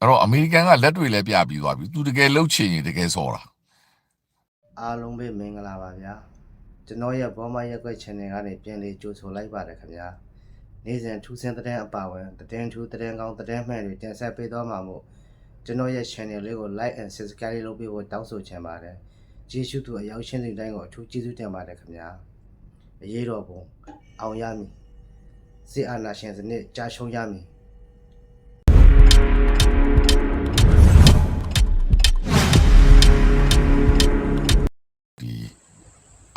အဲ့တော့အမေရိကန်ကလက်တွေလည်းပြပြီးသွားပြီသူတကယ်လှုပ်ချင်ရင်တကယ်စော်တာအားလုံးပဲမင်္ဂလာပါဗျာကျွန်တော်ရဲ့ဘောမရက်ွက် channel ကနေပြန်လေးကြိုဆိုလိုက်ပါတယ်ခင်ဗျာနေ့စဉ်ထူးဆန်းတဲ့အပါဝင်သတင်းထူးသတင်းကောင်းသတင်းမှန်တွေတင်ဆက်ပေးသွားမှာမို့ကျွန်တော်ရဲ့ channel လေးကို like and subscribe လေးလုပ်ပေးဖို့တောင်းဆိုချင်ပါတယ်ကျေးဇူးတူအရောက်ရှင်းတဲ့တိုင်းကိုအထူးကျေးဇူးတင်ပါတယ်ခင်ဗျာအရေးတော်ပုံအောင်ရမည်စစ်အာဏာရှင်စနစ်ကြာရှုံးရမည်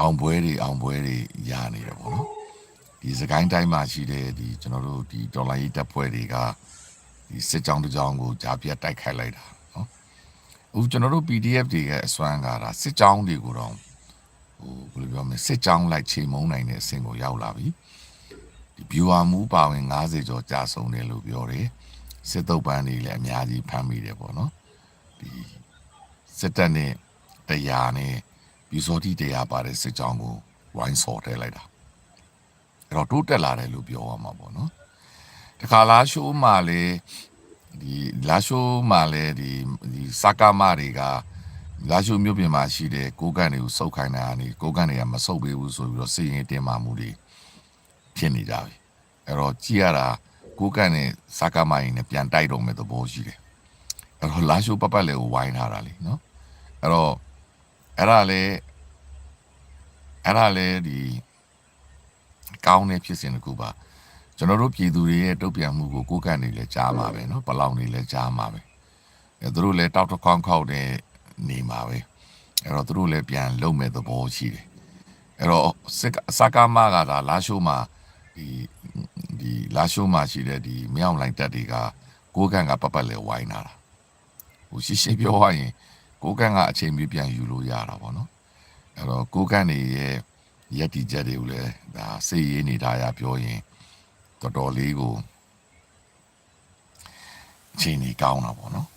အောင်ပွဲတွေအောင်ပွဲတွေရနေတယ်ပေါ့နော်ဒီစကိုင်းတိုင်းမှာရှိတဲ့ဒီကျွန်တော်တို့ဒီဒေါ်လာရေးတပ်ဖွဲ့တွေကဒီစစ်ကြောင်းတစ်ကြောင်းကိုကြားပြတ်တိုက်ခိုက်လိုက်တာနော်အခုကျွန်တော်တို့ PDF တွေရဲ့အစွမ်းကဒါစစ်ကြောင်းတွေကိုတော့ဟိုဘယ်လိုပြောမလဲစစ်ကြောင်းလိုက်ချိန်မုံနိုင်တဲ့အဆင့်ကိုရောက်လာပြီဒီ viewer မူပါဝင်90ကျော်ကြာဆုံးတယ်လို့ပြောတယ်စစ်တုပ်ပန်းတွေလည်းအများကြီးဖမ်းမိတယ်ပေါ့နော်ဒီစစ်တပ်နဲ့တရားနဲ့ ပြီးစောတိတရားပါတဲ့စစ်ကြောင်းကိုဝိုင်းစော်ထဲလိုက်တာအဲ့တော့တိုးတက်လာတယ်လို့ပြောရမှာပေါ့နော်တခါလာရှိုးမှာလေဒီလာရှိုးမှာလေဒီဒီစကားမတွေကလာရှိုးမြို့ပြင်မှာရှိတဲ့ကိုကန့်တွေကိုစုပ်ခိုင်းတာကနေကိုကန့်တွေကမစုပ်ပေးဘူးဆိုပြီးတော့စီရင်တင်မာမှုတွေဖြစ်နေကြပြီအဲ့တော့ကြည်ရတာကိုကန့်နဲ့စကားမရင်နဲ့ပြန်တိုက်တော့မဲ့သဘောရှိတယ်အဲ့တော့လာရှိုးပတ်ပတ်လေးကိုဝိုင်းထားတာလေနော်အဲ့တော့ အဲ့ဒါလေအဲ့ဒါလေဒီကောင်းတဲ့ဖြစ်စဉ်တစ်ခုပါကျွန်တော်တို့ပြည်သူတွေရဲ့တုတ်ပြန်မှုကိုကိုယ်ကန်နေလဲကြားမှာပဲเนาะပလောင်နေလဲကြားမှာပဲအဲသူတို့လည်းတောက်တစ်ခေါင်းခေါက်တဲ့နေမှာပဲအဲ့တော့သူတို့လည်းပြန်လုံမဲ့သဘောရှိတယ်အဲ့တော့စစ်စကားမကဒါလာရှိုးမှာဒီဒီလာရှိုးမှာရှိတဲ့ဒီမြောင်လိုင်းတက်တွေကကိုယ်ကန်ကပတ်ပတ်လဲဝိုင်းလာတာဟိုရှင်းရှင်းပြောရရင် ကိုကန့်ကအချိန်ပြပြန်ယူလို့ရတာပေါ့နော်အဲ့တော့ကိုကန့်နေရဲ့ရက်တီချက်တွေကိုလည်းဒါစိတ်ရေးနေတာရပြောရင်တော်တော်လေးကိုအချိန်ကြီးကောင်းတာပေါ့နော်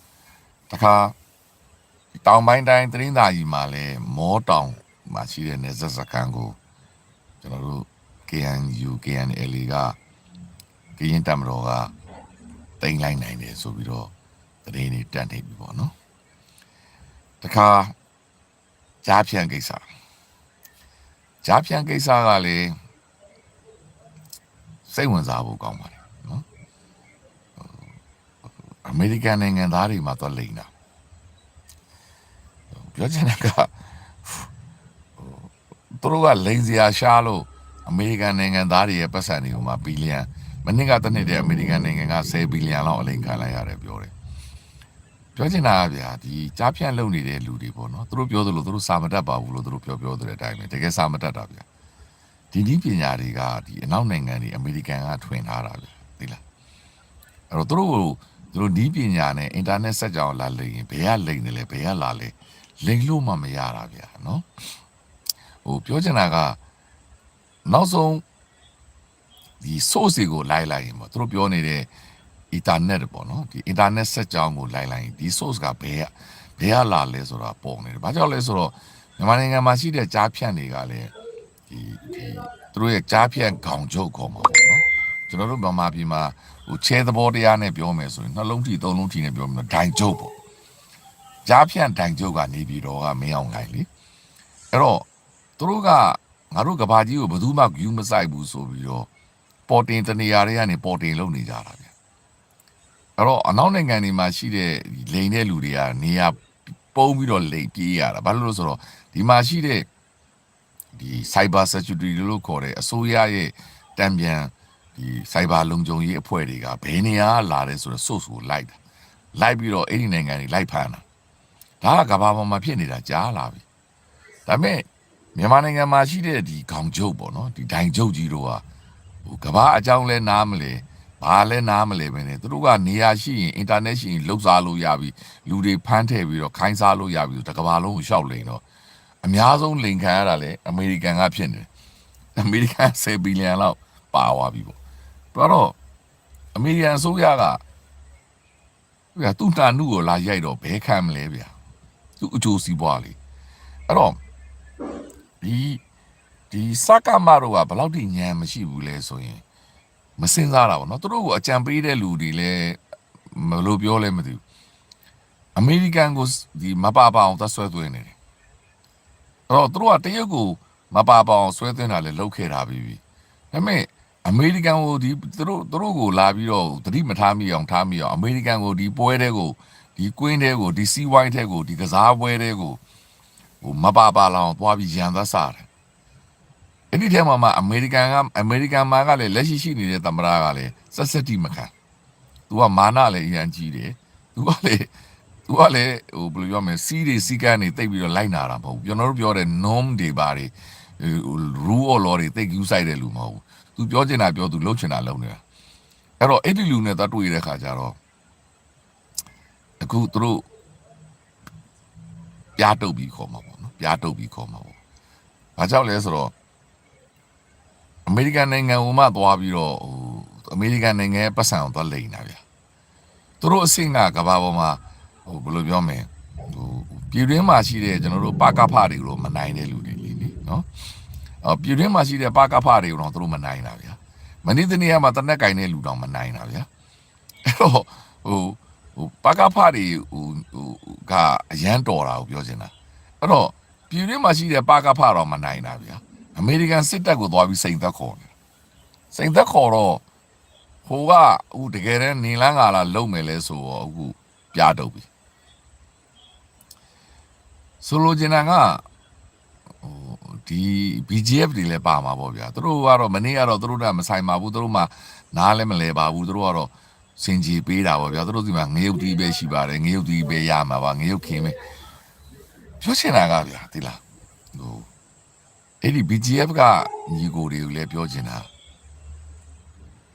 တခါတောင်ပိုင်းတိုင်းသရင်းသာကြီးမှာလည်းမောတောင်မှာရှိတဲ့နေဆက်စခန်းကိုကျွန်တော်တို့ KNU KNL ကကရင်တမတော်ကတိမ့်လိုက်နိုင်တယ်ဆိုပြီးတော့သတင်းတွေတက်နေပြီပေါ့နော် တခါကြားဖြန့်ကိစ္စကြားဖြန့်ကိစ္စကလေစိတ်ဝင်စားဖို့ကောင်းပါတယ်နော်အမေရိကန်နိုင်ငံသားတွေမှာတော့လိမ့်တာပြောချင်တာကဟိုသူတို့ကလိန်စရာရှားလို့အမေရိကန်နိုင်ငံသားတွေရဲ့ပတ်စံတွေကိုမှဘီလီယံမနစ်ကတစ်နှစ်တည်းအမေရိကန်နိုင်ငံက10ဘီလီယံလောက်အလိန်ခံလိုက်ရတယ်ပြောတယ် ပြောချင်တာကဗျာဒီကြားဖြန့်လုပ်နေတဲ့လူတွေပေါ့နော်သူတို့ပြောသလိုသူတို့စာမတတ်ပါဘူးလို့သူတို့ပြောပြောတဲ့အတိုင်းပဲတကယ်စာမတတ်တာဗျာဒီနည်းပညာတွေကဒီအနောက်နိုင်ငံတွေအမေရိကန်ကထွင်ထားတာဗျာသိလားအဲ့တော့သူတို့ကိုသူတို့နည်းပညာနဲ့အင်တာနက်ဆက်ကြောင်းလာလိမ့်ရင်ဘယ်ကလိမ့်တယ်လဲဘယ်ကလာလဲလိမ့်လို့မှမရတာဗျာနော်ဟိုပြောချင်တာကနောက်ဆုံးဒီ source ကိုလိုက်လိုက်ရင်ပေါ့သူတို့ပြောနေတဲ့ internet ပေါ့နော်ဒီ internet ဆက်ကြောင်းကိုလိုက်လိုက်ရင်ဒီ source ကဘယ်ကဘယ်ကလာလဲဆိုတာပေါ်နေတယ်။ဘာကြောင့်လဲဆိုတော့မြန်မာနိုင်ငံမှာရှိတဲ့ကြားဖြန့်တွေကလည်းဒီဒီသူတို့ရဲ့ကြားဖြန့်ခေါင်ချုပ်ခေါ်မှာပေါ့နော်။ကျွန်တော်တို့မြန်မာပြည်မှာဟိုချဲသဘောတရားနဲ့ပြောမယ်ဆိုရင်နှလုံးထီသုံးလုံးထီနဲ့ပြောမယ်ဒိုင်ချုပ်ပေါ့။ကြားဖြန့်ဒိုင်ချုပ်ကနေပြီးတော့ကမင်းအောင်ခိုင်လေ။အဲ့တော့သူတို့ကငါတို့ကဘာကြီးကိုဘယ်သူမှယူမဆိုင်ဘူးဆိုပြီးတော့ပေါ်တင်တနေရာတွေကနေပေါ်တင်လုပ်နေကြတာဗျ အဲ့တော့အနောက်နိုင်ငံတွေမှာရှိတဲ့လိန်တဲ့လူတွေကနေရာပုံပြီးတော့လိန်ပြေးရတာဘာလို့လဲဆိုတော့ဒီမှာရှိတဲ့ဒီ cyber security လို့ခေါ်တဲ့အစိုးရရဲ့တံပြန်ဒီ cyber လုံခြုံရေးအဖွဲ့တွေကဘယ်နေရာကလာတယ်ဆိုတော့ source ကိုလိုက်တာလိုက်ပြီးတော့အဲ့ဒီနိုင်ငံတွေလိုက်ဖမ်းတာဒါကကဘာပေါ်မှာဖြစ်နေတာကြားလာပြီဒါပေမဲ့မြန်မာနိုင်ငံမှာရှိတဲ့ဒီခေါင်ကျုပ်ပေါ့နော်ဒီဒိုင်ကျုပ်ကြီးတို့ကဟိုကဘာအကြောင်းလဲနားမလဲ ဘာလဲနားမလဲပဲနဲ့သူတို့ကနေရာရှိရင်အင်တာနက်ရှိရင်လှုပ်ရှားလို့ရပြီလူတွေဖမ်းထည့်ပြီးတော့ခိုင်းစားလို့ရပြီဆိုတကဘာလုံးကိုရှောက်လိန်တော့အများဆုံးလိန်ခံရတာလေအမေရိကန်ကဖြစ်နေတယ်အမေရိကန်10ဘီလီယံလောက်ပါသွားပြီပေါ့ပြီးတော့အမေရိကန်အစိုးရကဗျာသူ့တာနုကိုလာရိုက်တော့ဘဲခံမလဲဗျာသူ့အကျိုးစီးပွားလေအဲ့တော့ဒီဒီစကားမတို့ကဘယ်လောက်ထိညံမရှိဘူးလဲဆိုရင် မစင်စားတာပေါ့နော်သူတို့ကိုအကြံပေးတဲ့လူတွေလည်းမလို့ပြောလဲမသိဘူးအမေရိကန်ကိုဒီမပါပါအောင်သတ်ဆွဲသွင်းနေတယ်အဲ့တော့သူတို့ကတရုတ်ကိုမပါပါအောင်ဆွဲသွင်းတာလည်းလုပ်ခဲ့တာပြီးပြီဒါပေမဲ့အမေရိကန်ကိုဒီသူတို့သူတို့ကိုလာပြီးတော့သတိမထားမိအောင်ထားမိအောင်အမေရိကန်ကိုဒီပွဲတဲ့ကိုဒီကွင်းတဲ့ကိုဒီစီးဝိုင်းတဲ့ကိုဒီကစားပွဲတဲ့ကိုဟိုမပါပါလောင်သွားပြီးရန်သက်စားတယ် အဲ့ဒီထဲမှာမှအမေရိကန်ကအမေရိကန်မှာကလည်းလက်ရှိရှိနေတဲ့သမ္မတကလည်းစက်စက်တိမခံ။ तू ကမာနလည်းအရန်ကြီးတယ်။ तू ကလည်း तू ကလည်းဟိုဘယ်လိုပြောမလဲစီးတွေစီကန်းတွေတိတ်ပြီးတော့လိုက်နာတာမဟုတ်ဘူး။ကျွန်တော်တို့ပြောတဲ့ norm တွေပါတွေဟို rule of law တွေတိတ်ယူဆိုင်တဲ့လူမဟုတ်ဘူး။ तू ပြောချင်တာပြော तू လုပ်ချင်တာလုပ်နေတာ။အဲ့တော့အဲ့ဒီလူနဲ့တော့တွေ့ရတဲ့ခါကျတော့အခုသူတို့ပြားတုပ်ပြီးခေါ်မှာပေါ့နော်။ပြားတုပ်ပြီးခေါ်မှာပေါ့။ဘာကြောင့်လဲဆိုတော့ အမေရိကန်နိုင်ငံကိုမှသွားပြီးတော့ဟိုအမေရိကန်နိုင်ငံရဲ့ပတ်စံကိုသွားလိန်တာဗျာသူတို့အဆင့်ကကဘာပေါ်မှာဟိုဘယ်လိုပြောမလဲဟိုပြည်တွင်းမှာရှိတဲ့ကျွန်တော်တို့ပါကဖတွေကိုမနိုင်တဲ့လူတွေလေနိနော်အော်ပြည်တွင်းမှာရှိတဲ့ပါကဖတွေကိုတော့သူတို့မနိုင်တာဗျာမနေ့တနေ့ကမှတနက်ကင်တဲ့လူတော့မနိုင်တာဗျာအဲ့တော့ဟိုဟိုပါကဖတွေဟိုဟိုကအရန်တော်တာကိုပြောချင်တာအဲ့တော့ပြည်တွင်းမှာရှိတဲ့ပါကဖတော့မနိုင်တာဗျာ အမေရိကန်စစ်တပ်ကိုသွားပြီးစိန်သက်ခေါ်တယ်စိန်သက်ခေါ်တော့ဟိုကအခုတကယ်တမ်းနေလန်းကာလာလုံမယ်လဲဆိုတော့အခုပြားတုပ်ပြီဆိုလိုချင်တာကဟိုဒီ BGF တွေလည်းပါမှာပေါ့ဗျာသူတို့ကတော့မနေ့ကတော့သူတို့ကမဆိုင်ပါဘူးသူတို့မှနားလည်းမလဲပါဘူးသူတို့ကတော့စင်ကြီးပေးတာပေါ့ဗျာသူတို့ဒီမှာငရုတ်တီးပဲရှိပါတယ်ငရုတ်တီးပဲရမှာပါငရုတ်ခင်းပဲပြောချင်တာကဗျာဒီလားဟို အဲ့ဒီ BGF ကညီကိုတွေကိုလည်းပြောချင်တာ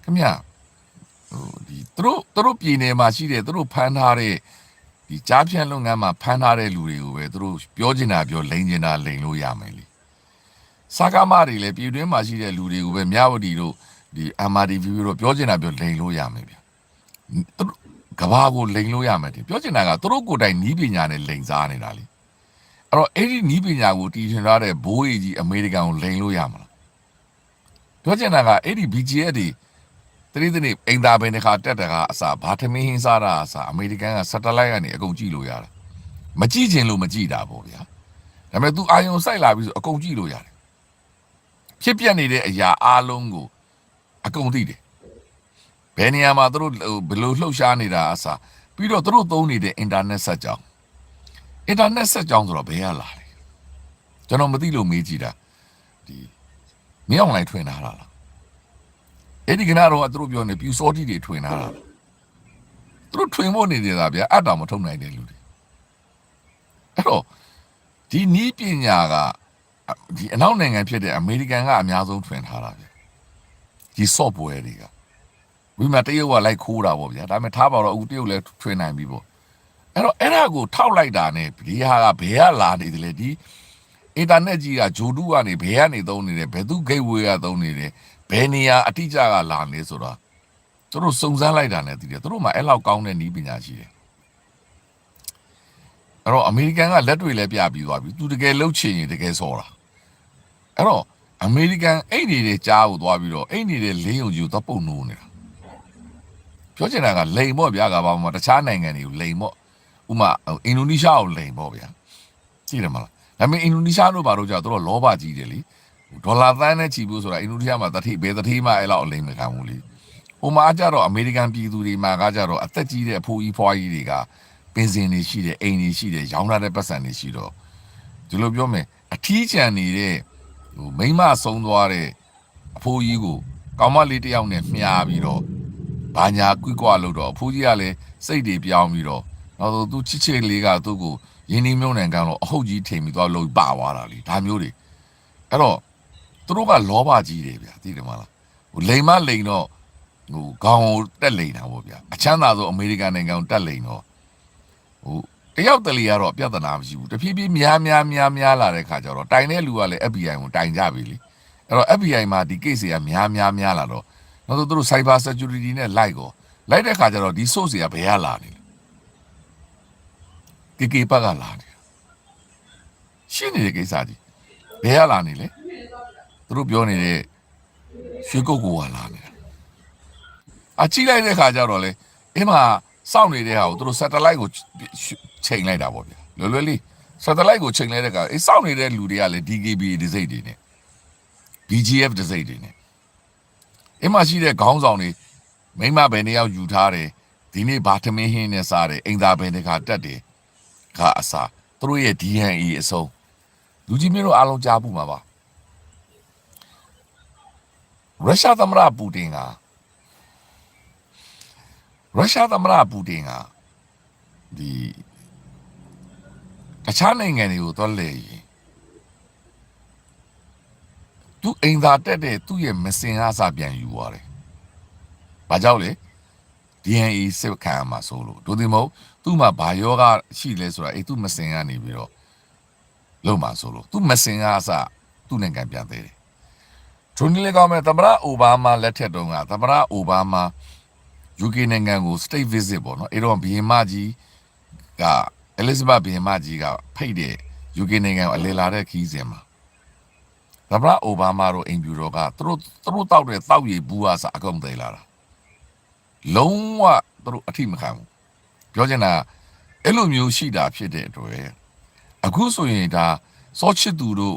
ခင်ဗျဟိုဒီသူတို့သူတို့ပြည်နယ်မှာရှိတဲ့သူတို့ဖမ်းထားတဲ့ဒီကြားဖြန့်လုပ်ငန်းမှာဖမ်းထားတဲ့လူတွေကိုပဲသူတို့ပြောချင်တာပြောလိန်ချင်တာလိန်လို့ရမယ်လေစကားမတွေလည်းပြည်တွင်းမှာရှိတဲ့လူတွေကိုပဲမြဝတီတို့ဒီ MRTV တို့ပြောချင်တာပြောလိန်လို့ရမယ်ဗျသူတို့ကဘာကိုလိန်လို့ရမယ်ဒီပြောချင်တာကသူတို့ကိုယ်တိုင်နီးပညာနဲ့လိန်စားနေတာလေ အဲ့တော့အဲ့ဒီနီးပညာကိုတည်ထွင်ထားတဲ့ဘိုးကြီးကြီးအမေရိကန်ကိုလိန်လို့ရမလားပြောချင်တာကအဲ့ဒီ BGF တွေတတိတနေ့အိမ်သာပင်တစ်ခါတက်တကအစားဘာထမင်းဟင်းစားတာအစားအမေရိကန်က satellite ကနေအကုန်ကြည့်လို့ရတာမကြည့်ချင်လို့မကြည့်တာပေါ့ဗျာဒါပေမဲ့ तू အာယုံစိုက်လာပြီးဆိုအကုန်ကြည့်လို့ရတယ်ဖြစ်ပြနေတဲ့အရာအားလုံးကိုအကုန်သိတယ်ဘယ်နေရာမှာသူတို့ဟိုဘယ်လိုလှုပ်ရှားနေတာအစားပြီးတော့သူတို့သုံးနေတဲ့ internet ဆက်ကြောင်း အင်တာနက်ဆက်ကြောင်းဆိုတော့ဘယ်ရလာလဲကျွန်တော်မသိလို့မေးကြည့်တာဒီမင်းအောင်လိုက်ထွင်ထားတာလားအဲ့ဒီကနာတော့သူတို့ပြောနေပြူစောတိတွေထွင်ထားတာလားသူတို့ထွင်ဖို့နေနေတာဗျာအတောင်မထုံနိုင်တဲ့လူတွေအဲ့တော့ဒီနီးပညာကဒီအနောက်နိုင်ငံဖြစ်တဲ့အမေရိကန်ကအများဆုံးထွင်ထားတာဗျာဒီ software တွေကဝိမာတရုတ်ကလိုက်ခိုးတာပေါ့ဗျာဒါပေမဲ့ထားပါတော့အခုတရုတ်လည်းထွင်နိုင်ပြီပေါ့ အဲ့တော့အဲ့ဒါကိုထောက်လိုက်တာ ਨੇ ဒီဟာကဘယ်ကလာနေတယ်လဲဒီအင်တာနက်ကြီးကဂျိုတူကနေဘယ်ကနေသုံးနေတယ်ဘယ်သူ gateway ကသုံးနေတယ်ဘယ်နေရာအတိအကျကလာနေဆိုတော့သူတို့စုံစမ်းလိုက်တာ ਨੇ တည်တယ်သူတို့မှအဲ့လောက်ကောင်းတဲ့နည်းပညာရှိတယ်အဲ့တော့အမေရိကန်ကလက်တွေလည်းပြပြီးသွားပြီသူတကယ်လှုပ်ချင်ရင်တကယ်စောတာအဲ့တော့အမေရိကန်အိတ်နေတဲ့ကြားကိုသွားပြီးတော့အိတ်နေတဲ့လေးယုံကြီးကိုသပုတ်နိုးနေတာပြောချင်တာကလိန်မော့ဗျာကဘာမှတခြားနိုင်ငံတွေကိုလိန်မော့ ဥမာအင်ဒိုနီးရှားကိုလိန်ပေါ့ဗျာကြည့်တယ်မလားဒါပေမဲ့အင်ဒိုနီးရှားတို့ဘာလို့ကြာတို့လောဘကြီးတယ်လေဒေါ်လာသန်းနဲ့ချီဖို့ဆိုတာအင်ဒိုနီးရှားမှာတတိဘယ်တတိမှအဲ့လောက်အလိမ်မခံဘူးလေဟိုမှာကြတော့အမေရိကန်ပြည်သူတွေမှာကကြတော့အသက်ကြီးတဲ့အဖိုးကြီးဖွားကြီးတွေကပင်စင်တွေရှိတယ်အိမ်တွေရှိတယ်ရောင်းထားတဲ့ပတ်စံတွေရှိတော့ဒီလိုပြောမယ်အထီးကျန်နေတဲ့ဟိုမိမဆုံးသွားတဲ့အဖိုးကြီးကိုကောင်မလေးတစ်ယောက်နဲ့မြားပြီးတော့ဘာညာကွိကွာလို့တော့အဖိုးကြီးကလည်းစိတ်တွေပြောင်းပြီးတော့ နောက်ဆိုသူချစ်ချစ်လေးကသူ့ကိုရင်းနှီးမြုံနှံကန်တော့အဟုတ်ကြီးထိန်ပြီးသွားလို့ပါသွားတာလေဒါမျိုးတွေအဲ့တော့သူတို့ကလောဘကြီးတယ်ဗျာသိတယ်မလားဟိုလိန်မလိန်တော့ဟိုခေါင်းကိုတက်လိန်တာပေါ့ဗျာအချမ်းသာဆုံးအမေရိကန်နိုင်ငံကိုတက်လိန်တော့ဟိုတယောက်တလီကတော့ပြဿနာမရှိဘူးတဖြည်းဖြည်းများများများများလာတဲ့ခါကျတော့တိုင်တဲ့လူကလည်း FBI ကိုတိုင်ကြပြီလေအဲ့တော့ FBI မှာဒီ case တွေကများများများလာတော့နောက်ဆိုသူတို့ cyber security နဲ့လိုက်ကောလိုက်တဲ့ခါကျတော့ဒီ source တွေကဘယ်ကလာနေလဲ ကေကေဘက်ကလာတယ်ရှင်းနေတဲ့ကိစ္စကြီးဘယ်ကလာနေလဲသူတို့ပြောနေတဲ့ရွှေကုတ်ကူကလာနေတာအချိလိုက်တဲ့ခါကျတော့လေအင်းမှာစောင့်နေတဲ့ဟာကိုသူတို့ satellite ကိုချိန်လိုက်တာပေါ့ဗျာလွယ်လွယ်လေး satellite ကိုချိန်လိုက်တဲ့ကအေးစောင့်နေတဲ့လူတွေကလည်း DKB ဒစိတ်တွေနဲ့ BGF ဒစိတ်တွေနဲ့အင်းမရှိတဲ့ခေါင်းဆောင်တွေမိမဘယ်နှစ်ယောက်ယူထားတယ်ဒီနေ့ဘာသမင်းဟင်းနဲ့စားတယ်အိမ်သားဘယ်နှစ်ခါတက်တယ် ကအစားသူတို့ရဲ့ DNA အစုံလူကြီးမျိုးတို့အားလုံးကြားဘူးမှာပါရုရှားသမ္မတပူတင်ကရုရှားသမ္မတပူတင်ကဒီတခြားနိုင်ငံတွေကိုသွားလေရင်သူအိမ်သာတက်တဲ့သူ့ရဲ့မစင်အားစပြန်ယူသွားတယ်။ဘာကြောင့်လဲ DNA စစ်ခံရမှာဆိုလို့ဒိုဒီမဟုတ် သူ့မှာဘာယောဂရှိလဲဆိုတာအဲ့သူ့မစင်ကနေပြီးတော့လုံးမှာဆိုလို့သူ့မစင်အားစသူ့နိုင်ငံပြန်သေးတယ်။ဒရိုနီလေကောင်းမဲ့သမ္မတအိုဘားမားလက်ထက်တုန်းကသမ္မတအိုဘားမား UK နိုင်ငံကို state visit ပေါ့နော်အဲ့တော့ဘီယင်မကြီးက Elizabeth ဘီယင်မကြီးကဖိတ်တဲ့ UK နိုင်ငံကိုအလေလာတဲ့ခီးစဉ်မှာသမ္မတအိုဘားမားတို့အိမ်ဖြူတော်ကသူတို့သူတို့တောက်တဲ့တောက်ရည်ဘူးအားစအကုန်သိလာတာလုံးဝသူတို့အထိမခံဘူး ပြောချင်တာအဲ့လိုမျိုးရှိတာဖြစ်တဲ့အတွက်အခုဆိုရင်ဒါစောချစ်သူတို့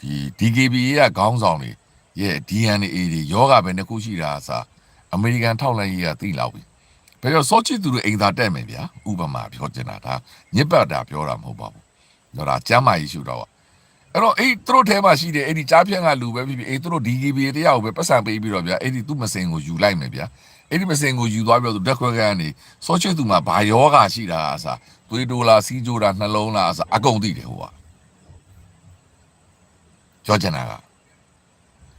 ဒီ DKB ရဲ့ခေါင်းဆောင်တွေရဲ့ DNA တွေယောဂပဲတစ်ခုရှိတာအစားအမေရိကန်ထောက်လှမ်းရေးကသိလောက်ပြီဘယ်တော့စောချစ်သူတို့အိမ်သာတက်မယ်ဗျာဥပမာပြောချင်တာဒါညစ်ပတ်တာပြောတာမဟုတ်ပါဘူးတော့ဒါကျမ်းမာရေးရှုတော့အဲ့တော့အဲ့သူတို့ထဲမှာရှိတဲ့အဲ့ဒီကြားဖြန့်ကလူပဲဖြစ်ဖြစ်အဲ့သူတို့ DKB တရားကိုပဲပတ်စံပေးပြီးတော့ဗျာအဲ့ဒီသူ့မစင်ကိုယူလိုက်မယ်ဗျာ အဲ့ဒီမစင်ကိုယူသွားပြီးတော့သူတက်ခွဲကနေစောချစ်သူမှာဘာယောဂရှိတာအစားသွေးတိုးလားစီးကြိုးတာနှလုံးလားအစားအကုန်သိတယ်ဟိုကကြောချင်တာက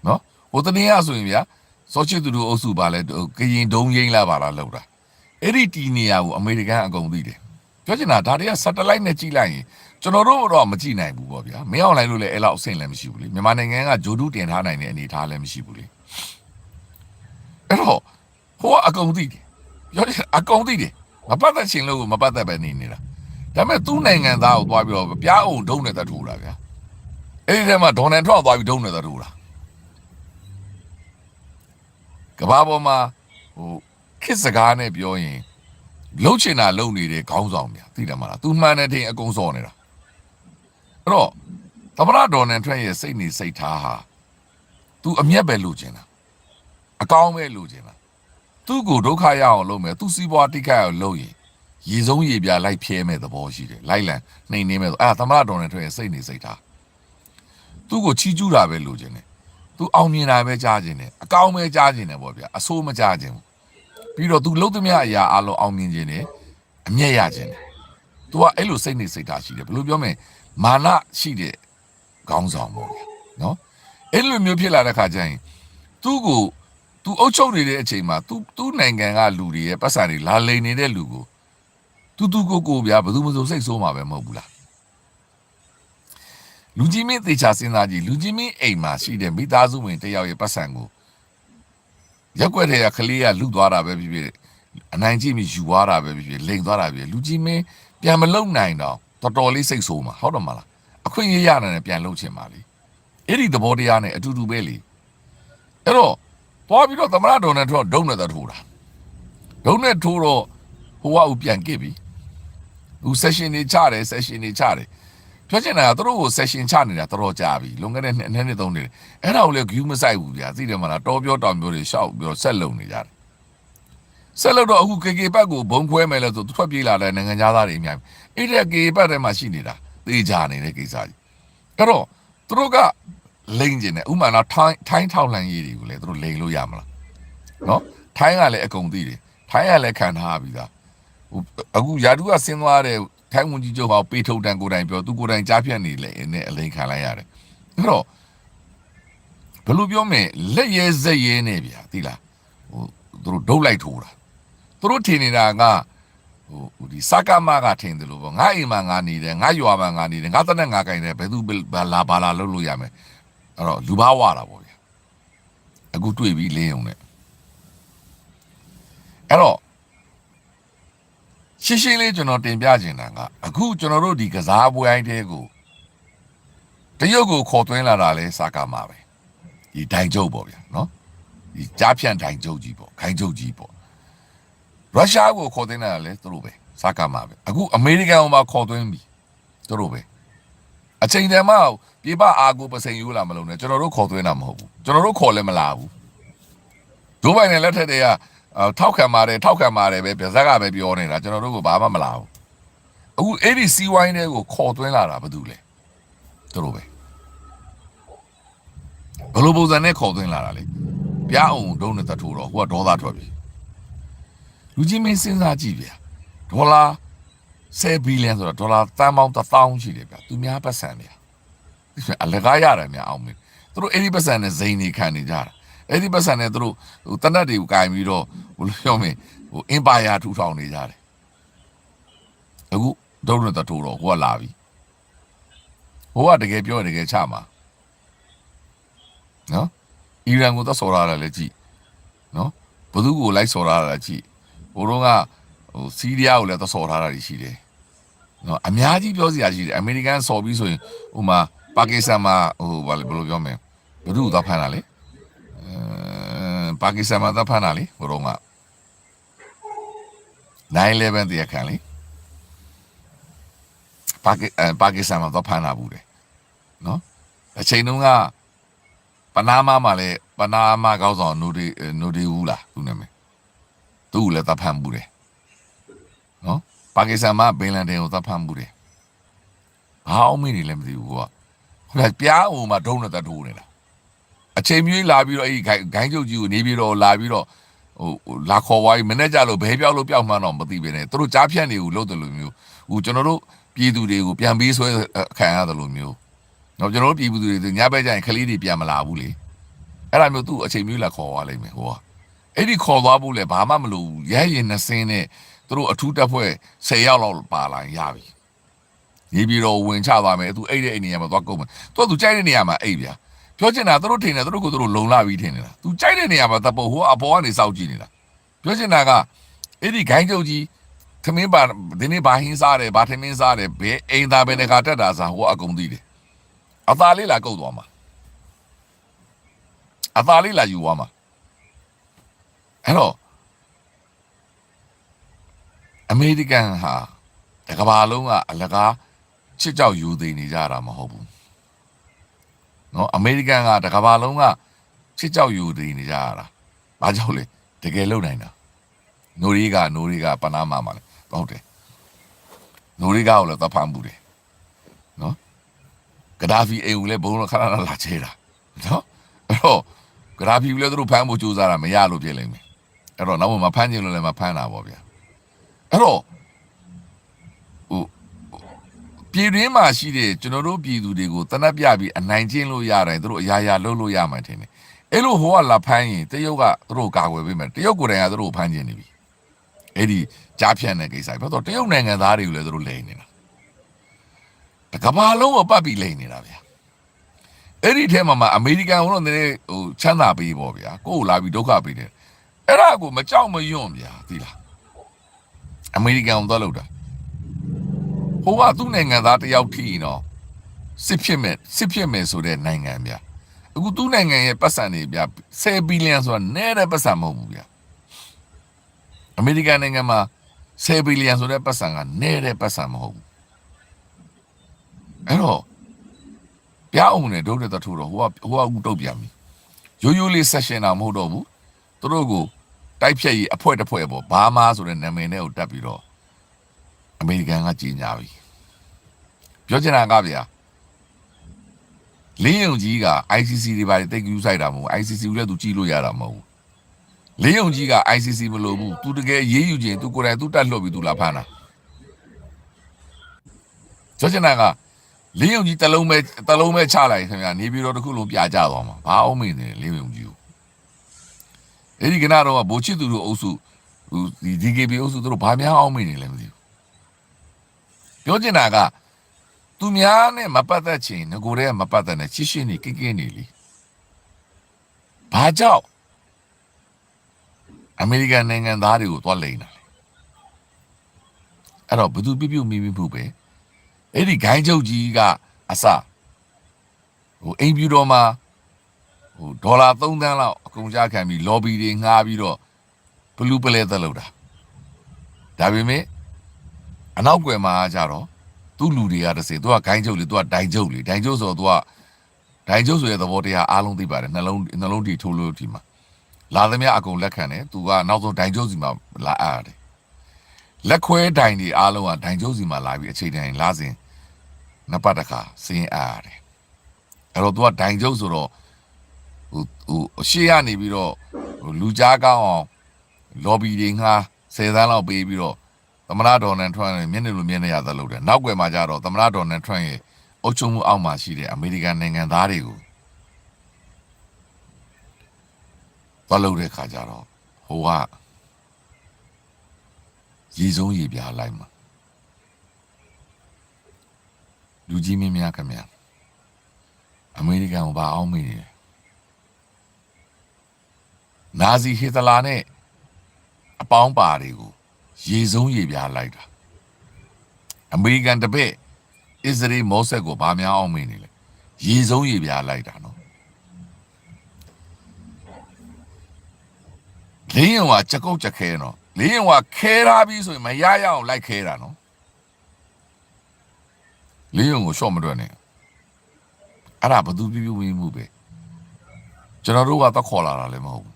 နော်ဟိုတနေ့ကဆိုရင်ဗျာစောချစ်သူတို့အုပ်စုပါလဲကရင်ဒုံရင်းလာပါလားလောက်တာအဲ့ဒီတီနေရကိုအမေရိကန်အကုန်သိတယ်ပြောချင်တာဒါတွေက satellite နဲ့ကြည့်လိုက်ရင်ကျွန်တော်တို့တော့မကြည့်နိုင်ဘူးပေါ့ဗျာမင်းအောင်လိုင်းလို့လည်းအဲ့လောက်အဆင့်လည်းမရှိဘူးလေမြန်မာနိုင်ငံကဂျိုဒူးတင်ထားနိုင်တဲ့အနေအထားလည်းမရှိဘူးလေအဲ့တော့ ဟိုကအကုန်သိတယ်ပြောချင်အကုန်သိတယ်မပတ်သက်ချင်လို့မပတ်သက်ပဲနေနေတာဒါပေမဲ့သူ့နိုင်ငံသားကိုသွားပြီးတော့ပြားအောင်ဒုံးနဲ့တတ်ထိုးတာဗျာအဲ့ဒီထဲမှာဒေါ်နယ်ထရန့်သွားပြီးဒုံးနဲ့တတ်ထိုးတာကဘာပေါ်မှာဟိုခစ်စကားနဲ့ပြောရင်လှုပ်ချင်တာလှုပ်နေတဲ့ခေါင်းဆောင်များသိတယ်မလားသူမှန်တဲ့ထင်အကုန်စော်နေတာအဲ့တော့သမရဒေါ်နယ်ထရန့်ရဲ့စိတ်နေစိတ်ထားဟာသူအမျက်ပဲလှုပ်ချင်တာအကောင်းပဲလှုပ်ချင်တာ သူ့ကိုဒုက္ခရအောင်လုပ်မယ်သူစီးပွားတိတ်ခတ်အောင်လုပ်ရင်ရေဆုံးရေပြလိုက်ဖြဲမဲ့သဘောရှိတယ်လိုက်လံနှိမ်နေမဲ့အဲ့ဒါသမရဒေါ်နယ်ထရန့်ရဲ့စိတ်နေစိတ်ထားသူ့ကိုချီးကျူးတာပဲလှုပ်ချင်တယ်သူအောင်မြင်တာပဲကြားချင်တယ်အကောင်းပဲကြားချင်တယ်ပေါ့ဗျာအဆိုးမကြားချင်ဘူးပြီးတော့ तू လှုပ်သမျှအရာအလုံးအောင်မြင်ခြင်းနဲ့အမျက်ရခြင်းနဲ့ तू ကအဲ့လိုစိတ်နေစိတ်ထားရှိတယ်ဘယ်လိုပြောမလဲမာနရှိတဲ့ခေါင်းဆောင်ပေါ့ဗျာနော်အဲ့လိုမျိုးဖြစ်လာတဲ့ခါကျရင်သူ့ကို သူအုပ်ချုပ်နေတဲ့အချိန်မှာသူသူ့နိုင်ငံကလူတွေရဲ့ပတ်စံတွေလာလိန်နေတဲ့လူကိုသူသူကိုကိုဗျာဘယ်သူမှမစိုးစိတ်ဆိုးမှာပဲမဟုတ်ဘူးလားလူကြီးမင်းသေချာစဉ်းစားကြည့်လူကြီးမင်းအိမ်မှာရှိတဲ့မိသားစုဝင်တယောက်ရဲ့ပတ်စံကိုရက်ွက်တဲ့ကလေးကလူသွားတာပဲဖြစ်ဖြစ်အနိုင်ကျင့်ပြီးယူသွားတာပဲဖြစ်ဖြစ်လိန်သွားတာပဲဖြစ်လူကြီးမင်းပြန်မလုံနိုင်တော့တော်တော်လေးစိတ်ဆိုးမှာဟုတ်တယ်မလားအခွင့်ရရနိုင်တယ်ပြန်လုံချင်ပါလေအဲ့ဒီသဘောတရားနဲ့အတူတူပဲလေအဲ့တော့ သွားပြီးတော့သမရဒေါ်နယ်ထရန့်ဒုံနဲ့တော့ထိုးတာဒုံနဲ့ထိုးတော့ဟိုကဦးပြန်ကစ်ပြီသူ session တွေချတယ် session တွေချတယ်ပြောချင်တာကသူတို့ကို session ချနေတာတော်တော်ကြာပြီလွန်ခဲ့တဲ့နှစ်နှစ်နှစ်သုံးနှစ်အဲ့ဒါကိုလည်း view မဆိုင်ဘူးဗျာသိတယ်မလားတော်ပြောတောင်ပြောတွေရှောက်ပြီးတော့ဆက်လုံနေကြတယ်ဆက်လုံတော့အခု KK ဘက်ကိုဘုံခွဲမယ်လို့ဆိုထွက်ပြေးလာတဲ့နိုင်ငံသားတွေအများကြီးအဲ့ဒီ KK ဘက်ထဲမှာရှိနေတာသေချာနေတဲ့ကိစ္စကြီးအဲ့တော့သူတို့က လိန်ကျင်တယ်ဥမာတော့ထိုင်းထိုင်းထောက်လှမ်းရေးတွေကိုလည်းသူတို့လိန်လို့ရမလားနော်ထိုင်းကလည်းအကုန်သိတယ်ထိုင်းကလည်းခံထားပြီးသားဟိုအခုယာတုကဆင်းသွားတဲ့ထိုင်းဝန်ကြီးချုပ်ဟောပေးထုတ်တန်ကိုယ်တိုင်ပြောသူကိုယ်တိုင်ကြားဖြတ်နေလေနဲ့အလိန်ခံလိုက်ရတယ်အဲ့တော့ဘယ်လိုပြောမလဲလက်ရဲဇက်ရဲနေဗျာသိလားဟိုသူတို့ဒုတ်လိုက်ထိုးတာသူတို့ထင်နေတာကဟိုဟိုဒီစကားမကထင်တယ်လို့ပေါ့ငါအိမ်မှာငါနေတယ်ငါရွာမှာငါနေတယ်ငါတနက်ငါကင်တယ်ဘယ်သူဘာလာဘာလာလုပ်လို့ရမယ် အဲ့တော့လူဘာဝတာပေါ့ဗျာအခုတွေ့ပြီလင်းုံနဲ့အဲ့တော့ရှင်းရှင်းလေးကျွန်တော်တင်ပြချင်တာကအခုကျွန်တော်တို့ဒီကစားပွဲအိုင်းတဲကိုတရုတ်ကိုခေါ်သွင်းလာတာလဲစကားမှာပဲဒီဒိုင်ကျုပ်ပေါ့ဗျာနော်ဒီကြားဖြန့်ဒိုင်ကျုပ်ကြီးပေါ့ခိုင်ကျုပ်ကြီးပေါ့ရုရှားကိုခေါ်သွင်းတာလည်းသူတို့ပဲစကားမှာပဲအခုအမေရိကန်ကိုမှခေါ်သွင်းပြီသူတို့ပဲအချိန်တည်းမှ ပြပအာကိုပစိန်ယူလာမလို့နဲ့ကျွန်တော်တို့ခေါ်သွင်းတာမဟုတ်ဘူးကျွန်တော်တို့ခေါ်လည်းမလာဘူးဒိုးပိုင်နဲ့လက်ထက်တည်းကအော်ထောက်ခံပါတယ်ထောက်ခံပါတယ်ပဲပြဇက်ကပဲပြောနေတာကျွန်တော်တို့ကဘာမှမလာဘူးအခုအဲ့ဒီစီဝိုင်းတွေကိုခေါ်သွင်းလာတာဘာလို့လဲသူတို့ပဲဘယ်လိုပုံစံနဲ့ခေါ်သွင်းလာတာလဲပြအောင်ဒုံးနဲ့တထိုးတော့ဟိုကဒေါသထွက်ပြီလူကြီးမင်းစဉ်းစားကြည့်ဗျာဒေါ်လာ10ဘီလီယံဆိုတော့ဒေါ်လာတန်ပေါင်း1000ရှိတယ်ဗျာသူများပတ်စံဗျာ အလကားရတယ်များအောင်မင်းသူတို့အဲ့ဒီပတ်စံနဲ့ဇိန်နေခံနေကြတာအဲ့ဒီပတ်စံနဲ့သူတို့ဟိုတနတ်တွေကိုကင်ပြီးတော့ဘယ်လိုပြောမလဲဟိုအင်ပါယာထူထောင်နေကြတယ်အခုဒုံနဲ့တထိုးတော့ဟိုကလာပြီဟိုကတကယ်ပြောရင်တကယ်ချမှာနော်အီရန်ကိုသက်ဆော်ရတာလည်းကြည့်နော်ဘသူကိုလိုက်ဆော်ရတာလည်းကြည့်ဟိုတော့ကဟိုစီးရီးယားကိုလည်းသဆော်ထားတာရှိတယ်နော်အများကြီးပြောစရာရှိတယ်အမေရိကန်ဆော်ပြီးဆိုရင်ဟိုမှာ ပါကစ္စတန်မှာဟိုဘာလဲဘယ်လိုပြောမလဲဘယ်သူ့ကိုသတ်ဖမ်းတာလဲအဲပါကစ္စတန်မှာသတ်ဖမ်းတာလေဟိုတော့က9/11တရားခံလေပါကအဲပါကစ္စတန်မှာသတ်ဖမ်းတာဘူးတယ်နော်အချိန်တုန်းကပနားမားမှာလည်းပနားမားကောင်းဆောင်နိုဒီနိုဒီဘူးလားသူနာမည်သူ့ကိုလည်းတပ်ဖမ်းမှုတယ်နော်ပါကစ္စတန်မှာဘင်လန်ဒင်ကိုတပ်ဖမ်းမှုတယ်ဘာအောင်မင်းနေလဲမသိဘူးကွာ ဟိုကပြားဟိုမှာဒုံးနဲ့တပ်ထိုးနေတာအချိန်မြွေးလာပြီးတော့အဲ့ဒီဂိုင်းဂိုင်းချုပ်ကြီးကိုနေပြီးတော့လာပြီးတော့ဟိုဟိုလာခေါ်သွားပြီးမနေ့ကျလို့ဘဲပြောက်လို့ပြောက်မှန်းတော့မသိပဲနဲ့သူတို့ကြားဖြတ်နေကိုလို့တယ်လို့မျိုးဟိုကျွန်တော်တို့ပြည်သူတွေကိုပြန်ပြီးဆွဲခံရတယ်လို့မျိုးတော့ကျွန်တော်တို့ပြည်သူတွေညဘက်ကျရင်ခလေးတွေပြန်မလာဘူးလေအဲ့ဒါမျိုးသူ့အချိန်မြွေးလာခေါ်သွားလိမ့်မယ်ဟိုကအဲ့ဒီခေါ်သွားဖို့လဲဘာမှမလိုဘူးရဲရင်နှစင်းနဲ့သူတို့အထူးတက်ဖွဲ့10ယောက်လောက်ပါလာရင်ရပြီ နေပြီးတော့ဝင်ချသွားမယ်သူအဲ့တဲ့အိမ်နေရာမှာသွားကုန်မယ်သူကသူကြိုက်တဲ့နေရာမှာအိပ်ဗျာပြောချင်တာသူတို့ထင်တယ်သူတို့ကိုသူတို့လုံလာပြီးထင်နေတာသူကြိုက်တဲ့နေရာမှာတပ်ဖို့ဟိုအပေါ်ကနေစောက်ကြည့်နေတာပြောချင်တာကအဲ့ဒီဂိုင်းချုပ်ကြီးခမင်းပါဒီနေ့ဘာဟင်းစားတယ်ဘာထမင်းစားတယ်ဘယ်အိမ်သားပဲတခါတက်တာစားဟိုအကုန်သိတယ်အသားလေးလာကုတ်သွားမှာအသားလေးလာယူသွားမှာအဲ့တော့အမေရိကန်ဟာတကဘာလုံးကအလကား ချစ်ကြောက်ယူသိနေကြတာမဟုတ်ဘူးเนาะအမေရိကန်ကတကဘာလုံးကချစ်ကြောက်ယူသိနေကြရတာဘာကြောင့်လဲတကယ်လုံနိုင်တာနိုရီကနိုရီကပနာမာမှာလေဟုတ်တယ်နိုရီကကိုလည်းသတ်ဖမ်းမှုတယ်เนาะဂဒါဖီအိမ်ကိုလည်းဘုံတော့ခဏခဏလာချေတာเนาะအဲ့တော့ဂဒါဖီကိုလည်းသူတို့ဖမ်းဖို့ကြိုးစားတာမရလို့ဖြစ်လိမ့်မယ် အဲ့တော့နောက်မှမဖမ်းချင်လို့လည်းမဖမ်းတာပေါ့ဗျာအဲ့တော့ဟို ပြည်တွင်းမှာရှိတဲ့ကျွန်တော်တို့ပြည်သူတွေကိုတနက်ပြပြီးအနိုင်ကျင့်လို့ရတယ်သူတို့အရာရာလုပ်လို့ရမှထင်တယ်အဲ့လိုဟိုကလာဖမ်းရင်တရုတ်ကသူတို့ကာကွယ်ပေးမယ်တရုတ်ကိုယ်တိုင်ကသူတို့ကိုဖမ်းကျင်နေပြီအဲ့ဒီကြားဖြတ်တဲ့ကိစ္စပဲတော့တရုတ်နိုင်ငံသားတွေကိုလည်းသူတို့လိန်နေတာတကဘာလုံးကိုပတ်ပြီးလိန်နေတာဗျာအဲ့ဒီထဲမှာမှအမေရိကန်ကတော့နည်းနည်းဟိုချမ်းသာပေးပေါ့ဗျာကိုယ်ကိုလာပြီးဒုက္ခပေးတယ်အဲ့ဒါကိုမကြောက်မယွန့်ဗျာသိလားအမေရိကန်ကိုသွားလို့တာ ဟိုကသူ့နိုင်ငံသားတယောက်ထိရင်တော့စစ်ဖြစ်မဲ့စစ်ဖြစ်မဲ့ဆိုတဲ့နိုင်ငံဗျာအခုသူ့နိုင်ငံရဲ့ပတ်စံတွေဗျာ10ဘီလီယံဆိုတာနဲတဲ့ပတ်စံမဟုတ်ဘူးဗျာအမေရိကန်နိုင်ငံမှာ10ဘီလီယံဆိုတဲ့ပတ်စံကနဲတဲ့ပတ်စံမဟုတ်ဘူးအဲ့တော့ပြအောင်နဲ့ဒုတ်တဲ့တထိုးတော့ဟိုကဟိုကအခုတုတ်ပြန်ပြီရိုးရိုးလေးဆက်ရှင်တာမဟုတ်တော့ဘူးသူတို့ကိုတိုက်ဖြတ်ရေးအဖွဲ့တစ်ဖွဲ့ပေါ့ဘာမာဆိုတဲ့နာမည်နဲ့ကိုတက်ပြီးတော့ အမေရိကန်ကကြီးညာပြီပြောချင်တာကဗျာလင်းယုံကြီးက ICC တွေပါတိတ်ကူးဆိုင်တာမဟုတ် ICC ကိုလည်းသူကြည့်လို့ရတာမဟုတ်လင်းယုံကြီးက ICC မလို့ဘူးသူတကယ်ရေးယူခြင်းသူကိုယ်တိုင်သူတက်လှုပ်ပြီးသူလာဖမ်းတာပြောချင်တာကလင်းယုံကြီးတလုံးပဲတလုံးပဲချလိုက်ခင်ဗျာနေပြီးတော့တခုလုံးပြကြသွားမှာဘာအောင်မင်းနေလင်းယုံကြီးကိုအဲ့ဒီကနတော့ဗိုလ်ချစ်သူတို့အုပ်စုဟိုဒီ DKB အုပ်စုတို့ဘာများအောင်မေးနေလဲမသိဘူး ပြောချင်တာကသူများနဲ့မပတ်သက်ချင်ငကိုယ်တည်းကမပတ်သက်နဲ့ချစ်ရှင်းနေကိကင်းနေလीဘာကြောင့်အမေရိကန်နိုင်ငံသားတွေကိုသွားလိန်တာလဲအဲ့တော့ဘသူပြပြမိမိမှုပဲအဲ့ဒီဂိုင်းချုပ်ကြီးကအစဟိုအိမ်ပြူတော်မှာဟိုဒေါ်လာ3သန်းလောက်အကုန်ကြခံပြီး lobby တွေငှားပြီးတော့ဘလူးပလဲသက်လောက်တာဒါပေမဲ့ အနောက်ကွယ်မှာကြတော့သူ့လူတွေကတစ်စေသူကဂိုင်းချုပ်လေသူကဒိုင်ချုပ်လေဒိုင်ချုပ်ဆိုတော့သူကဒိုင်ချုပ်ဆိုတဲ့သဘောတရားအားလုံးသိပါတယ်နှလုံးနှလုံးတီထိုးလို့ဒီမှာလာသမျှအကုန်လက်ခံတယ်သူကနောက်ဆုံးဒိုင်ချုပ်စီမှာလာအားရတယ်လက်ခွဲဒိုင်တွေအားလုံးကဒိုင်ချုပ်စီမှာလာပြီးအချိန်တိုင်းလာစဉ်နှစ်ပတ်တစ်ခါစင်းအားရတယ်အဲ့တော့သူကဒိုင်ချုပ်ဆိုတော့ဟိုဟိုအရှိရနေပြီးတော့ဟိုလူကြားကောင်းအောင်လော်ဘီတွေငှား10သန်းလောက်ပေးပြီးတော့ သမ္မတဒေါ်နယ်ထရန့်ရဲ့မျက်နှာလိုမျက်နှာရသလုပ်တယ်နောက်ွယ်မှာကြတော့သမ္မတဒေါ်နယ်ထရန့်ရဲ့အုပ်ချုပ်မှုအောက်မှာရှိတဲ့အမေရိကန်နိုင်ငံသားတွေကိုသွားလုပ်တဲ့ခါကျတော့ဟိုကရည်စုံရည်ပြားလိုက်မှာလူကြီးမင်းများခင်ဗျာအမေရိကန်ကိုဘာအောင်မေးနေလဲနာဇီဟစ်တလာနဲ့အပေါင်းပါတွေကို ရေစုံရေပြားလိုက်တာအမေရိကန်တပည့်အစ္စရေးမောဆက်ကိုဗာများအောင်မင်းနေလေရေစုံရေပြားလိုက်တာနော်လင်းရင်ကကြက်ကုတ်ကြက်ခဲနော်လင်းရင်ကခဲထားပြီးဆိုရင်မရရအောင်လိုက်ခဲတာနော်လင်းရင်ကိုရှော့မတွက်နဲ့အဲ့ဒါဘသူပြပြဝင်းမှုပဲကျွန်တော်တို့ကတော့ခေါ်လာတာလည်းမဟုတ်ဘူး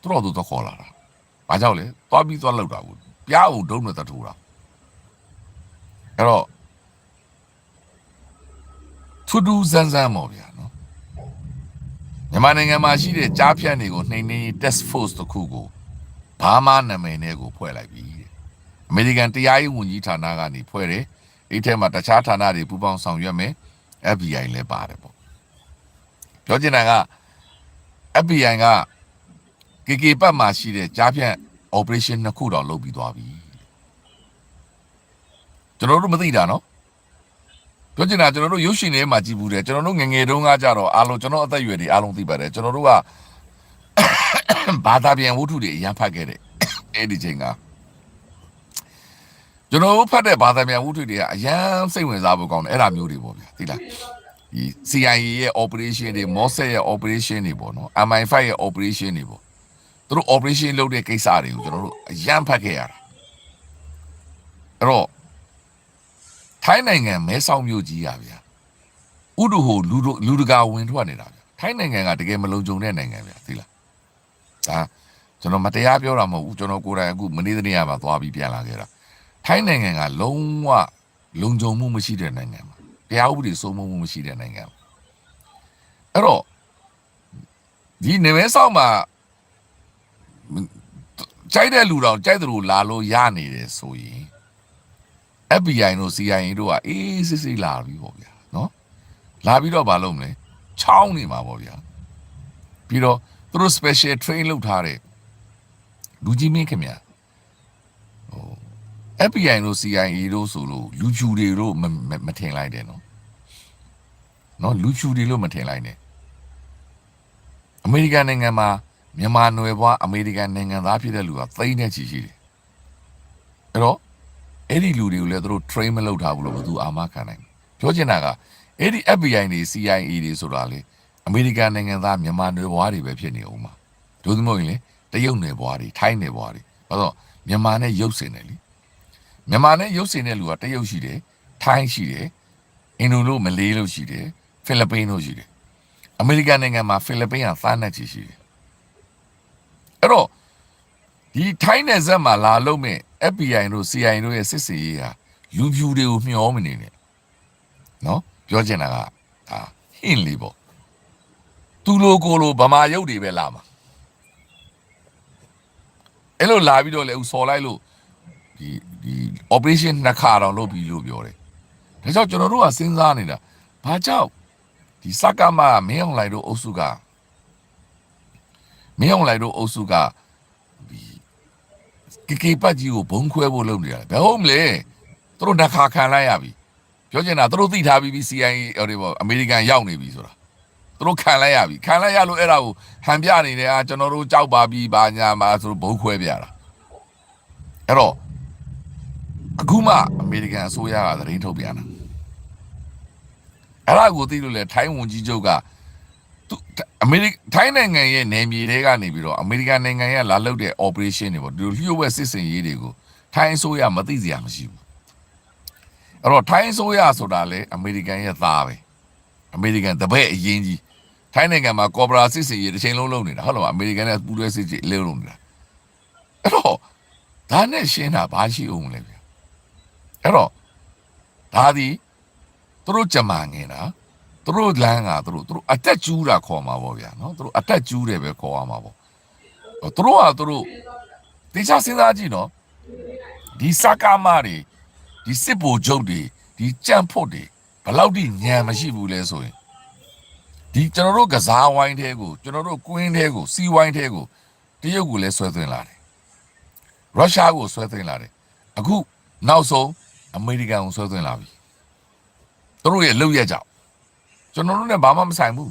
သူတို့တို့တော့ခေါ်လာတာ။ဘာကြောင့်လဲ။သွားပြီးသွားလောက်တာကို ပြားအောင်ဒုံးနဲ့တထိုးတာ။အဲ့တော့ထူးထူးဆန်းဆန်းပေါ့ဗျာနော်။မြန်မာနိုင်ငံမှာရှိတဲ့ကြားဖြတ်တွေကိုနှိမ်နှင်းရေး test force တစ်ခုကိုဘာမှနာမည်နဲ့ကိုဖွဲ့လိုက်ပြီတဲ့။အမေရိကန်တရားရေးဝန်ကြီးဌာနကနေဖွဲ့တယ်။အဲ့ထဲမှာတခြားဌာနတွေပူးပေါင်းဆောင်ရွက်မယ်။ FBI လည်းပါတယ်ပေါ့။ပြောချင်တာက FBI က KK ပတ်မှာရှိတဲ့ကြားဖြတ် operation နှစ်ခုတော့လုပ်ပြီးသွားပြီကျွန်တော်တို့မသိတာနော်ပြောချင်တာကျွန်တော်တို့ရုပ်ရှင်ထဲမှာကြည့်ဘူးတယ်ကျွန်တော်တို့ငယ်ငယ်တုန်းကကြတော့အားလုံးကျွန်တော်အသက်အရွယ်တွေအားလုံးသိပါတယ်ကျွန်တော်တို့ကဘာသာပြန်ဝတ္ထုတွေအရန်ဖတ်ခဲ့တဲ့အဲ့ဒီချိန်ကကျွန်တော်တို့ဖတ်တဲ့ဘာသာပြန်ဝတ္ထုတွေကအရန်စိတ်ဝင်စားဖို့ကောင်းတယ်အဲ့ဒါမျိုးတွေပေါ့ဗျာသိလားဒီ CIA ရဲ့ operation တွေ Mossad ရဲ့ operation တွေပေါ့နော် MI5 ရဲ့ operation တွေပေါ့ သူတို့ operation လုပ်တဲ့ကိစ္စတွေကိုကျွန်တော်တို့အရန်ဖတ်ခဲ့ရတာအဲ့တော့ထိုင်းနိုင်ငံမဲဆောက်မြို့ကြီးရဗျာဥဒဟိုလူတို့လူတကာဝင်ထွက်နေတာဗျာထိုင်းနိုင်ငံကတကယ်မလုံခြုံတဲ့နိုင်ငံဗျာသိလားဒါကျွန်တော်မတရားပြောတာမဟုတ်ဘူးကျွန်တော်ကိုယ်တိုင်အခုမနေ့တနေ့ကမှသွားပြီးပြန်လာခဲ့တာထိုင်းနိုင်ငံကလုံးဝလုံခြုံမှုမရှိတဲ့နိုင်ငံပါတရားဥပဒေစိုးမိုးမှုမရှိတဲ့နိုင်ငံပါအဲ့တော့ဒီနေမဲဆောက်မှာ ကြိုက်တဲ့လူတော်ကြိုက်တဲ့လူလာလို့ရနေတယ်ဆိုရင် FBI တို့ CIA တို့ကအေးစစ်စစ်လာပြီပေါ့ဗျာနော်လာပြီးတော့မလုပ်မလဲချောင်းနေမှာပေါ့ဗျာပြီးတော့သူတို့ special train လုပ်ထားတဲ့လူကြီးမင်းခင်ဗျာဟို FBI တို့ CIA တို့ဆိုလို့လူဖြူတွေတို့မမမထင်လိုက်တယ်နော်နော်လူဖြူတွေလို့မထင်လိုက်နဲ့အမေရိကန်နိုင်ငံမှာ မြန်မာနွယ်ဘွားအမေရိကန်နိုင်ငံသားဖြစ်တဲ့လူကသိန်းနဲ့ချီရှိတယ်အဲ့တော့အဲ့ဒီလူတွေကိုလည်းသူတို့ train မလုပ်ထားဘူးလို့ဘယ်သူအာမခံနိုင်လဲပြောချင်တာကအဲ့ဒီ FBI တွေ CIA တွေဆိုတာလေအမေရိကန်နိုင်ငံသားမြန်မာနွယ်ဘွားတွေပဲဖြစ်နေအောင်ပါဒုသမဟုတ်ရင်လေတရုတ်နွယ်ဘွားတွေထိုင်းနွယ်ဘွားတွေဘာလို့မြန်မာနဲ့ရုပ်စင်တယ်လीမြန်မာနဲ့ရုပ်စင်တဲ့လူကတရုတ်ရှိတယ်ထိုင်းရှိတယ်အင်ဒိုလို့မလေးလို့ရှိတယ်ဖိလစ်ပိန်းလို့ရှိတယ်အမေရိကန်နိုင်ငံမှာဖိလစ်ပိန်းကသားနဲ့ချီရှိတယ် အဲ့တော့ဒီထိုင်းနယ်စပ်မှာလာလို့မဲ့ FBI တို့ CIA တို့ရဲ့စစ်စေးရေးဟာလူဖြူတွေကိုမျှောမနေနဲ့နော်ပြောချင်တာကဒါဟင်းလေးပေါ့သူလိုကိုလိုဗမာရုပ်တွေပဲလာမှာအဲ့လိုလာပြီးတော့လေဦးစော်လိုက်လို့ဒီဒီ operation နှစ်ခါတော့လုပ်ပြီးလို့ပြောတယ်ဒါကြောင့်ကျွန်တော်တို့ကစဉ်းစားနေတာဘာကြောင့်ဒီစကမမင်းအောင်လိုက်တို့အုပ်စုက မင်းအောင်လိုက်တို့အုပ်စုကဒီကီကီပတ်ကြီးကိုဘုံခွဲဖို့လုပ်နေရတယ်ဘယ်ဟုတ်မလဲသူတို့နှခါခံလိုက်ရပြီပြောချင်တာသူတို့သိထားပြီးပြီ CIA ဟိုတွေပေါ့အမေရိကန်ရောက်နေပြီဆိုတာသူတို့ခံလိုက်ရပြီခံလိုက်ရလို့အဲ့ဒါကိုဟန်ပြနေတယ်အာကျွန်တော်တို့ကြောက်ပါပြီဘာညာမှာဆိုတော့ဘုံခွဲပြတာအဲ့တော့အခုမှအမေရိကန်အစိုးရကသတင်းထုတ်ပြန်တာအဲ့ဒါကိုသိလို့လေထိုင်းဝန်ကြီးချုပ်ကသူ အမေရိထိုင်းနိုင်ငံရဲ့နယ်မြေတွေကနေပြီးတော့အမေရိကန်နိုင်ငံရဲ့လာလုပ်တဲ့ operation တွေပေါ့ဒီလိုလျှို့ဝှက်စစ်စင်ရေးတွေကိုထိုင်းအစိုးရမသိစရာမရှိဘူးအဲ့တော့ထိုင်းအစိုးရဆိုတာလေအမေရိကန်ရဲ့သားပဲအမေရိကန်တပည့်အရင်ကြီးထိုင်းနိုင်ငံမှာကော်ပိုရာစစ်စီရေးတစ်ချိန်လုံးလုပ်နေတာဟုတ်လားမအမေရိကန်နဲ့ပူးတွဲစစ်စီလုံးလုပ်နေတာအဲ့တော့ဒါနဲ့ရှင်းတာဘာရှိအောင်မလဲဗျအဲ့တော့ဒါဒီသူတို့ကြမှာငင်တာ သူတို့လမ်းကသူတို့သူတို့အတက်ကျူးတာခေါ်မှာပေါ့ဗျာနော်သူတို့အတက်ကျူးတယ်ပဲခေါ်ရမှာပေါ့သူတို့ကသူတို့တေချာစဉ်းစားကြည့်နော်ဒီစကားမတွေဒီစစ်ဗိုလ်ချုပ်တွေဒီကြံ့ဖို့တွေဘယ်လောက်ထိညံမရှိဘူးလဲဆိုရင်ဒီကျွန်တော်တို့ကစားဝိုင်းတဲကိုကျွန်တော်တို့ကွင်းတဲကိုစီဝိုင်းတဲကိုတရုတ်ကိုလည်းဆွဲသွင်းလာတယ်ရုရှားကိုဆွဲသွင်းလာတယ်အခုနောက်ဆုံးအမေရိကန်ကိုဆွဲသွင်းလာပြီသူတို့ရဲ့လုပ်ရက်ကြောင့် ကျွန်တော်တို့နဲ့ဘာမှမဆိုင်ဘူး